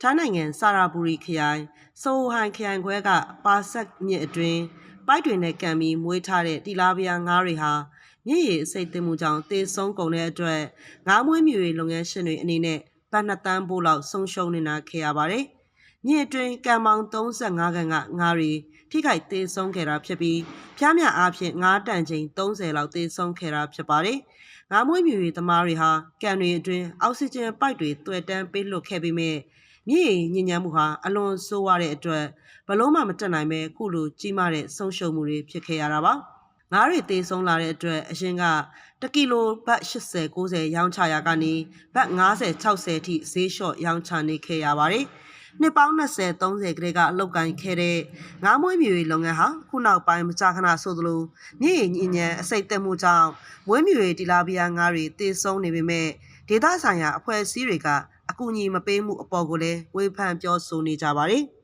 ထိုင်းနိုင်ငံစာရာဘူရီခရိုင်ဆိုဟိုင်ခရိုင်ခွဲကပါဆက်မြစ်အတွင်းပိုက်တွေနဲ့ကန်ပြီးမွေးထားတဲ့တီလာဗီယာငါးတွေဟာမြစ်ရည်အစိတ်သိမ်းမှုကြောင့်တေဆုံးကုန်တဲ့အတွက်ငါးမွေးမြူရေးလုပ်ငန်းရှင်တွေအနေနဲ့ဗတ်နှစ်တန်းပို့လောက်ဆုံးရှုံးနေတာခဲ့ရပါတယ်။မြစ်အတွင်းကံမောင်35ခန်းကငါးတွေထိခိုက်တေဆုံးခဲ့တာဖြစ်ပြီးဖျားမြအားဖြင့်ငါးတန်ချိန်30လောက်တေဆုံးခဲ့တာဖြစ်ပါတယ်။ငါးမွေးမြူရေးသမားတွေဟာကန်တွေအတွင်းအောက်ဆီဂျင်ပိုက်တွေတွေ့တန်းပေးလွှတ်ခဲ့ပြီးမြ စ်ရည်ညဉ့်ညမ်းမှုဟာအလွန်ဆိုးဝါးတဲ့အတွက်ဘလို့မှမတက်နိုင်ပဲခုလိုကြီးမားတဲ့ဆုံးရှုံးမှုတွေဖြစ်ခဲ့ရတာပါ။ငါးတွေတေဆုံးလာတဲ့အတွက်အရင်က1ကီလိုဘတ်80 90ရောင်းချရာကနေဘတ်90 60အထိဈေးလျှော့ရောင်းချနေခဲ့ရပါတယ်။နှစ်ပေါင်း20 30ကလေးကအလောက်ကိုင်းခဲ့တဲ့ငါးမွေးမြူရေးလုပ်ငန်းဟာခုနောက်ပိုင်းမကြာခဏဆိုသလိုမြင့်ရင်ညဉ့်ညံအစိတ်သက်မှုကြောင့်မွေးမြူရေးတီလာဘီယာငါးတွေတေဆုံးနေပေမဲ့ဒေသဆိုင်ရာအဖွဲ့အစည်းတွေက အကူအညီမပေးမှုအပေါ်ကိုလည်းဝေဖန်ပြောဆိုနေကြပါတယ်။